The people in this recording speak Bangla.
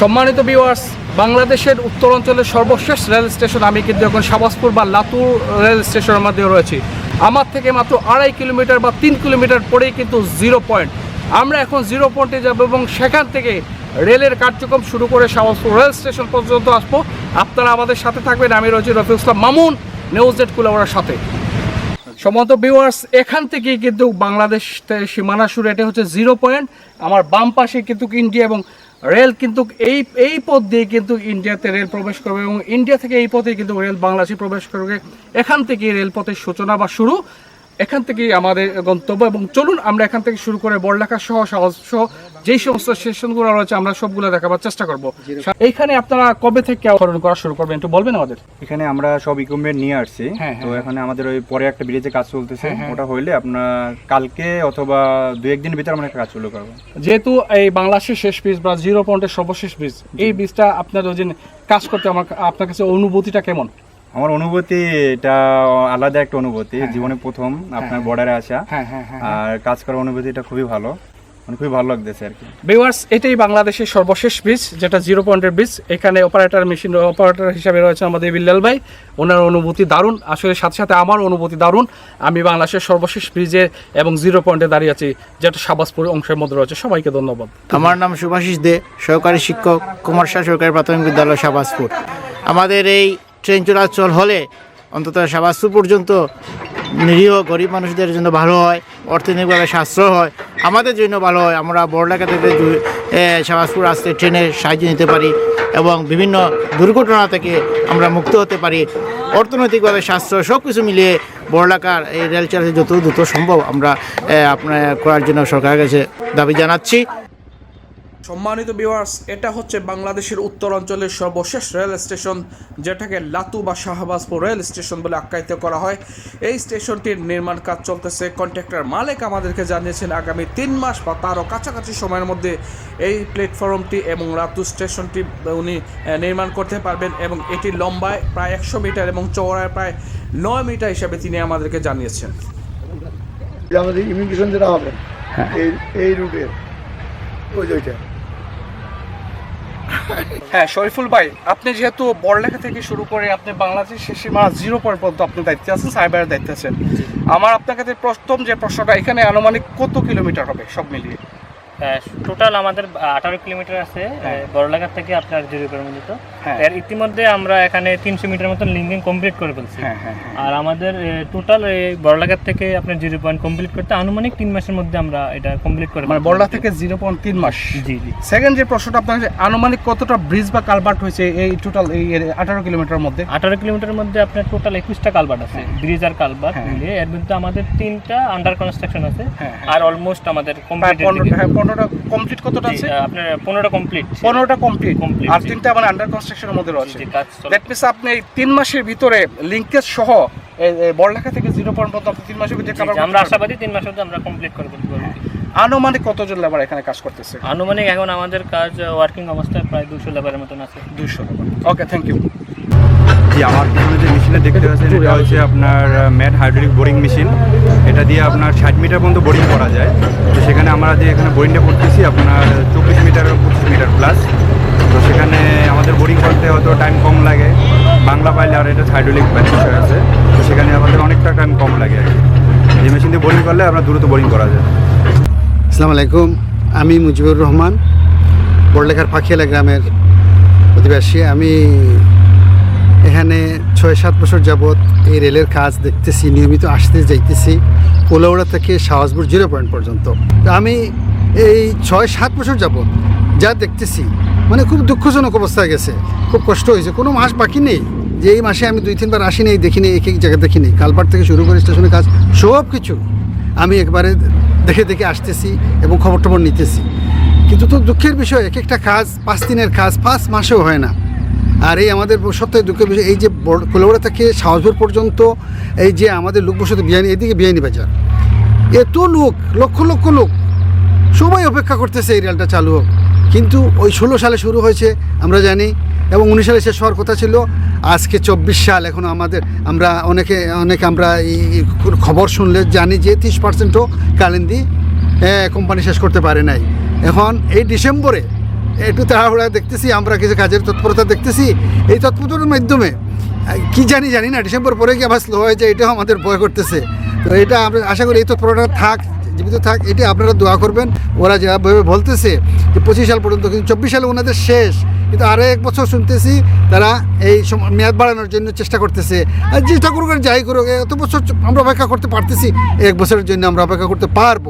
সম্মানিত বিওয়ার্স বাংলাদেশের উত্তর অঞ্চলের সর্বশেষ রেল স্টেশন আমি কিন্তু এখন শাবাসপুর বা লাতুর রেল স্টেশনের মধ্যে রয়েছি। আমার থেকে মাত্র আড়াই কিলোমিটার বা তিন কিলোমিটার পরেই কিন্তু জিরো পয়েন্ট আমরা এখন জিরো পয়েন্টে যাব এবং সেখান থেকে রেলের কার্যক্রম শুরু করে শাবাসপুর রেল স্টেশন পর্যন্ত আসব। আপনারা আমাদের সাথে থাকবেন, আমি রয়েছি রফিক ইসলাম মামুন নিউজ ডেট কুলাবড়ার সাথে। সম্ভবত ভিউয়ার্স এখান থেকেই কিন্তু বাংলাদেশ সীমানা শুরু এটা হচ্ছে জিরো পয়েন্ট আমার বাম পাশে কিন্তু ইন্ডিয়া এবং রেল কিন্তু এই এই পথ দিয়ে কিন্তু ইন্ডিয়াতে রেল প্রবেশ করবে এবং ইন্ডিয়া থেকে এই পথে কিন্তু রেল বাংলাদেশে প্রবেশ করবে। এখান থেকে রেলপথের সূচনা বা শুরু। এখান থেকে আমাদের গন্তব্য এবং চলুন আমরা এখান থেকে শুরু করে বড়লেখা সহ সহজ সহ যেই সমস্ত স্টেশনগুলো রয়েছে আমরা সবগুলো দেখাবার চেষ্টা করব। এইখানে আপনারা কবে থেকে অপহরণ করা শুরু করবেন একটু বলবেন আমাদের? এখানে আমরা সব ইকুইপমেন্ট নিয়ে আসছি। হ্যাঁ, তো হ্যাঁ, এখানে আমাদের ওই পরে একটা ব্রিজে কাজ চলতেছে। হ্যাঁ, হ্যাঁ। ওটা হইলে আপনার কালকে অথবা দু একদিন ভিতরে আমরা একটা কাজ শুরু করব। যেহেতু এই বাংলাদেশের শেষ বীজ বা জিরো পয়েন্টের সর্বশেষ বীজ এই বীজটা আপনার ওই কাজ করতে আমার আপনার কাছে অনুভূতিটা কেমন? আমার অনুভূতি এটা আলাদা একটা অনুভূতি জীবনে প্রথম আপনার বর্ডারে আসা। হ্যাঁ হ্যাঁ হ্যাঁ আর কাজ করার অনুভূতিটা খুবই ভালো। মানে খুবই ভালো লাগতেছে আর কি। ভিউয়ার্স এটাই বাংলাদেশের সর্বশেষ বীজ যেটা জিরো পয়েন্টের বীজ এখানে অপারেটর মেশিন অপারেটর হিসাবে রয়েছে আমাদের বিল্লাল ভাই। ওনার অনুভূতি দারুণ। আসলে সাথে সাথে আমার অনুভূতি দারুণ। আমি বাংলাদেশের সর্বশেষ ব্রিজে এবং জিরো পয়েন্টে দাঁড়িয়ে আছি যেটা সাবাসপুর অংশের মধ্যে রয়েছে। সবাইকে ধন্যবাদ। আমার নাম সুভাষিস দে সহকারী শিক্ষক কুমারশাহ সরকারি প্রাথমিক বিদ্যালয় শাহবাজপুর আমাদের এই ট্রেন চলাচল হলে অন্তত শাহবাজপুর পর্যন্ত নিরীহ গরিব মানুষদের জন্য ভালো হয় অর্থনৈতিকভাবে সাশ্রয় হয় আমাদের জন্য ভালো হয়। আমরা বড়লাকা থেকে এ, আসতে ট্রেনের সাহায্য নিতে পারি এবং বিভিন্ন দুর্ঘটনা থেকে আমরা মুক্ত হতে পারি। অর্থনৈতিকভাবে সাশ্রয় সব কিছু মিলিয়ে বড়লাকার এই রেল চালাচল যত দ্রুত সম্ভব আমরা আপনার করার জন্য সরকারের কাছে দাবি জানাচ্ছি। সম্মানিত ভিউয়ার্স এটা হচ্ছে বাংলাদেশের উত্তর অঞ্চলের সর্বশেষ রেল স্টেশন যেটাকে লাতু বা শাহবাজপুর রেল স্টেশন বলে আখ্যায়িত করা হয়। এই স্টেশনটির নির্মাণ কাজ চলতেছে। কন্ট্রাক্টর মালিক আমাদেরকে জানিয়েছেন আগামী তিন মাস বা তারও কাছাকাছি সময়ের মধ্যে এই প্ল্যাটফর্মটি এবং লাতু স্টেশনটি উনি নির্মাণ করতে পারবেন এবং এটি লম্বায় প্রায় একশো মিটার এবং চওড়ায় প্রায় নয় মিটার হিসাবে তিনি আমাদেরকে জানিয়েছেন। আমাদের ইমিগ্রেশন যেটা হবে এই এই রুটের ওই ওইটা। হ্যাঁ শরীফুল ভাই আপনি যেহেতু বড়লেখা থেকে শুরু করে আপনি বাংলাদেশের সীমানা জিরো পয়েন্ট পর্যন্ত আপনি দায়িত্বে আছেন সাইবারের দায়িত্বে আছেন। আমার আপনার কাছে প্রথম যে প্রশ্নটা এখানে আনুমানিক কত কিলোমিটার হবে সব মিলিয়ে? টোটাল আমাদের আঠারো কিলোমিটার আছে বড়লেখা থেকে আপনার জিরো পর্যন্ত হ্যাঁ। এর ইতিমধ্যে আমরা এখানে তিনশো মিটার মতন লিঙ্কিং কমপ্লিট করে ফেলছি। হ্যাঁ হ্যাঁ হ্যাঁ। আর আমাদের টোটাল বড়লাঘাট থেকে আপনার জিরো পয়েন্ট কমপ্লিট করতে আনুমানিক তিন মাসের মধ্যে আমরা এটা কমপ্লিট করে মানে বড়লা থেকে জিরো পয়েন্ট তিন মাস। জি জি। সেকেন্ড যে প্রশ্নটা আপনার আনুমানিক কতটা ব্রিজ বা কালভার্ট হয়েছে এই টোটাল এই আঠারো কিলোমিটার মধ্যে? আঠারো কিলোমিটারের মধ্যে আপনার টোটাল একুশটা কালভার্ট আছে ব্রিজ আর কালভার্ট হ্যাঁ। মিলিয়ে। এর মধ্যে আমাদের তিনটা আন্ডার কনস্ট্রাকশন আছে হ্যাঁ, হ্যাঁ। আর অলমোস্ট আমাদের কমপ্লিট পনেরোটা হ্যাঁ কমপ্লিট কতটা আছে? আপনার পনেরোটা কমপ্লিট পনেরোটা কমপ্লিট Complete, আর তিনটা মানে আন্ডার কনস্ট্রাকশনের মধ্যে রয়েছে। দ্যাট মিনস আপনি এই তিন মাসের ভিতরে লিঙ্কেজ সহ বড়লেখা থেকে জিরো পয়েন্ট পর্যন্ত আপনি তিন মাসের ভিতরে আমরা। আশাবাদী তিন মাসের মধ্যে আমরা কমপ্লিট করে ফেলতে পারব। আনুমানিক কতজন লেবার এখানে কাজ করতেছে? আনুমানিক এখন আমাদের কাজ ওয়ার্কিং অবস্থায় প্রায় দুশো লেবারের মতন আছে। দুইশো ওকে থ্যাংক ইউ জি আমার পিছনে যে মেশিনে দেখতে পাচ্ছেন এটা হচ্ছে আপনার ম্যাট হাইড্রোলিক বোরিং মেশিন এটা দিয়ে আপনার ষাট মিটার পর্যন্ত বোরিং করা যায়। তো সেখানে আমরা যে এখানে বোরিংটা করতেছি আপনার চব্বিশ মিটার প্লাস তো সেখানে আমাদের বোরিং করতে হয়তো টাইম কম লাগে বাংলা পাইলে আর এটা হাইড্রোলিক বিষয় আছে তো সেখানে আমাদের অনেকটা টাইম কম লাগে আর কি এই মেশিন দিয়ে বোরিং করলে আপনার দ্রুত বোরিং করা যায়। আসসালামু আলাইকুম, আমি মুজিবুর রহমান, বড়লেখার পাখিয়ালা গ্রামের অধিবাসী। আমি এখানে ছয় সাত বছর যাবৎ এই রেলের কাজ দেখতেছি, নিয়মিত আসতে যাইতেছি, কোলাউড়া থেকে শাহবাজপুর জিরো পয়েন্ট পর্যন্ত। আমি এই ছয় সাত বছর যাবৎ যা দেখতেছি মানে খুব দুঃখজনক অবস্থায় গেছে। খুব কষ্ট হয়েছে, কোনো মাস বাকি নেই। যে এই মাসে আমি দুই তিনবার আসিনি, দেখিনি, এক এক জায়গা দেখিনি। কালপাট থেকে শুরু করে স্টেশনের কাজ সব কিছু আমি একবারে দেখে দেখে আসতেছি এবং খবর টবর নিতেছি। কিন্তু তো দুঃখের বিষয়, এক একটা কাজ পাঁচ দিনের কাজ, পাঁচ মাসেও হয় না। আর এই আমাদের সত্যি দুঃখের বিষয়, এই যে কোলাবড়া থেকে সাহসভোর পর্যন্ত, এই যে আমাদের লোক বসত বিয়ানি, এদিকে বিয়ানি বাজার। এত লোক, লক্ষ লক্ষ লোক, সবাই অপেক্ষা করতেছে এই রেলটা চালু হোক। কিন্তু ওই ষোলো সালে শুরু হয়েছে, আমরা জানি, এবং উনিশ সালে শেষ হওয়ার কথা ছিল। আজকে চব্বিশ সাল এখন আমাদের, আমরা অনেকে অনেকে আমরা এই খবর শুনলে জানি যে তিরিশ পার্সেন্টও কালিন্দি কোম্পানি শেষ করতে পারে নাই। এখন এই ডিসেম্বরে একটু তাড়াহুড়া দেখতেছি, আমরা কিছু কাজের তৎপরতা দেখতেছি। এই তৎপরতার মাধ্যমে, কি জানি জানি না, ডিসেম্বর পরে কি আবার স্লো হয়ে যায়, এটাও আমাদের ভয় করতেছে। তো এটা আমরা আশা করি এই তৎপরতা থাক। জীবিত থাক, এটি আপনারা দোয়া করবেন। ওরা যেভাবে বলতেছে যে পঁচিশ সাল পর্যন্ত কিন্তু চব্বিশ সালে ওনাদের শেষ। কিন্তু আরও এক বছর শুনতেছি তারা এই মেয়াদ বাড়ানোর জন্য চেষ্টা করতেছে। আর যেটা করুক যাই করুক এত বছর আমরা অপেক্ষা করতে পারতেছি, এক বছরের জন্য আমরা অপেক্ষা করতে পারব।